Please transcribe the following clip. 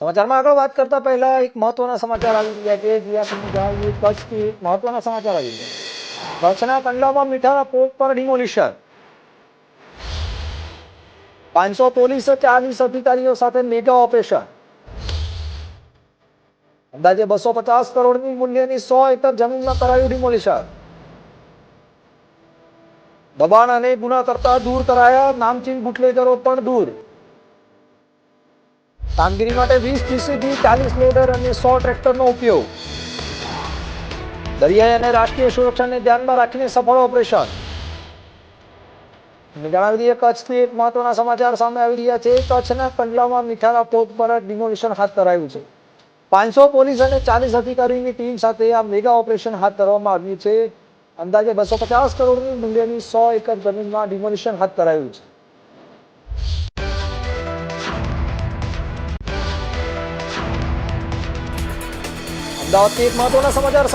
સમાચારમાં આગળ વાત કરતા પહેલા એક મહત્વના સમાચાર આવી ગયા કે મહત્વના સમાચાર આવી ગયા કચ્છના કંડલામાં મીઠાના પોટ પર ડિમોલિશન. પાંચસો પોલીસ ચાલીસ અધિકારીઓ સાથે મેગા ઓપરેશન. અંદાજે બસો પચાસ કરોડની મૂલ્યની સો એકર જમીનમાં કરાયું ડિમોલિશન. દબાણ અને ગુના કરતા દૂર કરાયા નામચીન બુટલેગરો પણ દૂર. કામગીરી માટે વીસ જીસીબી ચાલીસ લોડર અને સો ટ્રેક્ટરનો ઉપયોગ. દરિયાઈ અને રાષ્ટ્રીય સુરક્ષાને ધ્યાનમાં રાખીને સફળ ઓપરેશન. જણાવી દઈએ, કચ્છથી એક મહત્વના સમાચાર સામે આવી રહ્યા છે. કચ્છના કંડલામાં મીઠાના પોત પર ડિમોલિશન હાથ ધરાયું છે. પાંચસો પોલીસ અને ચાલીસ અધિકારીની ટીમ સાથે આ મેગા ઓપરેશન હાથ ધરવામાં આવ્યું છે. અંદાજે બસો પચાસ કરોડની મૂલ્યની સો એકર જમીનમાં ડિમોલિશન હાથ ધરાયું છે. અમદાવાદથી એક મહત્વના સમાચાર